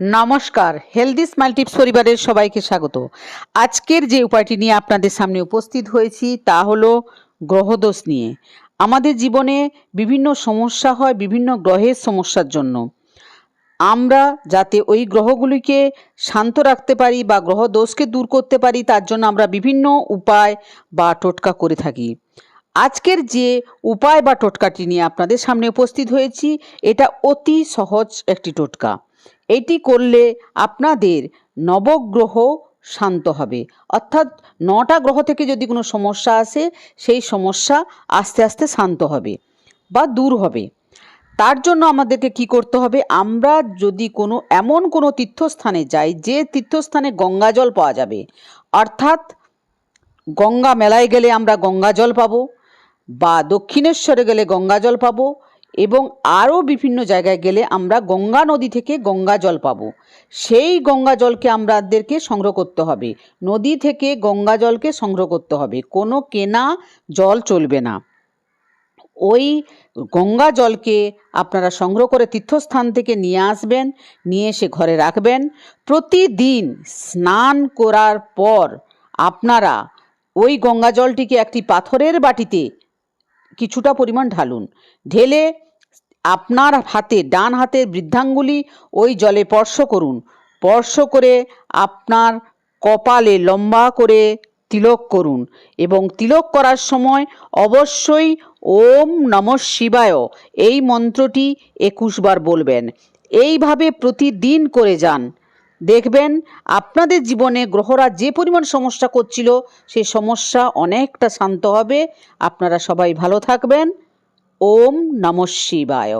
নমস্কার healthy smile tips পরিবারের সবাইকে স্বাগত। আজকের যে উপায়টি নিয়ে আপনাদের সামনে উপস্থিত হয়েছি তা হলো গ্রহদোষ নিয়ে। আমাদের জীবনে বিভিন্ন সমস্যা হয় বিভিন্ন গ্রহের সমস্যার জন্য। আমরা যাতে ওই গ্রহগুলিকে শান্ত রাখতে পারি বা গ্রহ দোষকে দূর করতে পারি, তার জন্য আমরা বিভিন্ন উপায় বা টোটকা করে থাকি। আজকের যে উপায় বা টোটকাটি নিয়ে আপনাদের সামনে উপস্থিত হয়েছি, এটা অতি সহজ একটি টোটকা। এটি করলে আপনাদের নবগ্রহ শান্ত হবে। অর্থাৎ নটা গ্রহ থেকে যদি কোনো সমস্যা আসে, সেই সমস্যা আস্তে আস্তে শান্ত হবে বা দূর হবে। তার জন্য আমাদেরকে কি করতে হবে? আমরা যদি কোনো, এমন কোনো তীর্থস্থানে যাই যে তীর্থস্থানে গঙ্গা জল পাওয়া যাবে। অর্থাৎ গঙ্গা মেলায় গেলে আমরা গঙ্গা জল পাবো বা দক্ষিণেশ্বরে গেলে গঙ্গা জল পাবো। এবং আরও বিভিন্ন জায়গায় গেলে আমরা গঙ্গা নদী থেকে গঙ্গা জল পাবো। সেই গঙ্গা জলকে আমাদেরকে সংগ্রহ করতে হবে। নদী থেকে গঙ্গা জলকে সংগ্রহ করতে হবে। কোনো কেনা জল চলবে না। ওই গঙ্গা জলকে আপনারা সংগ্রহ করে তীর্থস্থান থেকে নিয়ে আসবেন, নিয়ে এসে ঘরে রাখবেন। প্রতিদিন স্নান করার পর আপনারা ওই গঙ্গা জলটিকে একটি পাথরের বাটিতে কিছুটা পরিমাণ ঢালুন। ঢেলে আপনার হাতে, ডান হাতের বৃদ্ধাঙ্গুলি ওই জলে স্পর্শ করুন। স্পর্শ করে আপনার কপালে লম্বা করে তিলক করুন এবং তিলক করার সময় অবশ্যই ওম নম শিবায় এই মন্ত্রটি একুশ বার বলবেন। এইভাবে প্রতিদিন করে যান। দেখবেন, আপনাদের জীবনে গ্রহরা যে পরিমাণ সমস্যা করছিল, সেই সমস্যা অনেকটা শান্ত হবে। আপনারা সবাই ভালো থাকবেন। ওম নম শিবায়।